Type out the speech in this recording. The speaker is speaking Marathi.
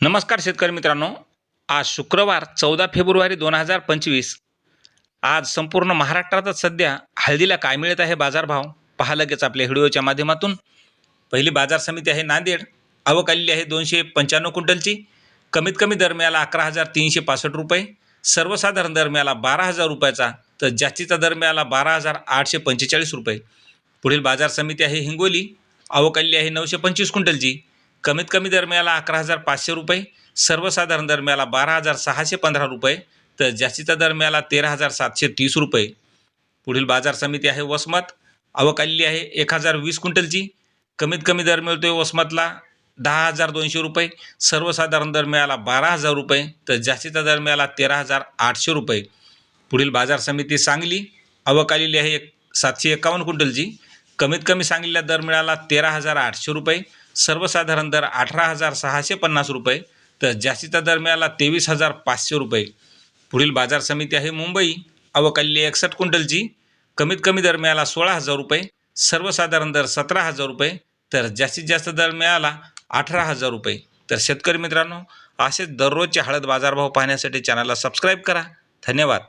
नमस्कार शेतकरी मित्रांनो. आज शुक्रवार चौदा फेब्रुवारी दोन हजार पंचवीस. आज संपूर्ण महाराष्ट्रातच सध्या हळदीला काय मिळत आहे बाजारभाव पहा लगेच आपल्या व्हिडिओच्या माध्यमातून. पहिली बाजार समिती आहे नांदेड. आवक आलेली आहे दोनशे पंच्याण्णव क्विंटलची. कमीत कमी दरम्याला अकरा हजार तीनशे पासष्ट रुपये. सर्वसाधारण दरम्याला बारा हजार रुपयाचा तर जास्तीचा दरम्याला बारा हजार आठशे पंचेचाळीस रुपये. पुढील बाजार समिती आहे हिंगोली. आवक आलेली आहे नऊशे पंचवीस क्विंटलची. कमीत कमी दरम्याला अकरा हजार पाचशे रुपये सर्वसाधारण दरम्याला बारा हजार सहाशे पंधरा रुपये तर जास्तीचा दरम्याला तेरा हजार सातशे तीस रुपये. पुढील बाजार समिती आहे वसमत आवक आलेली आहे एक हजार वीस क्विंटलची. कमीत कमी दर मिळतोय वसमतला दहा हजार दोनशे रुपये सर्वसाधारण दर मिळाला बारा हजार रुपये तर जास्तीचा दर मिळाला तेरा हजार आठशे रुपये. पुढील बाजार समिती सांगली आवक आलेली आहे एक सातशे एकावन्न क्विंटलची. कमीत कमी सांगलीला दर मिळाला तेरा हजार आठशे रुपये सर्वसाधारण दर अठरा हजार सहाशे पन्नास रुपये तर जास्तीचा दर मिळाला तेवीस हजार पाचशे रुपये. पुढील बाजार समिती आहे मुंबई. अवकाल्ली एकसष्ट क्विंटलची. कमीत कमी दर मिळाला सोळा हजार रुपये. सर्वसाधारण दर सतरा हजार रुपये. तर जास्तीत जास्त दर मिळाला अठरा हजार रुपये. तर शेतकरी मित्रांनो असेच दररोजचे हळद बाजारभाव पाहण्यासाठी चॅनलला सबस्क्राईब करा. धन्यवाद.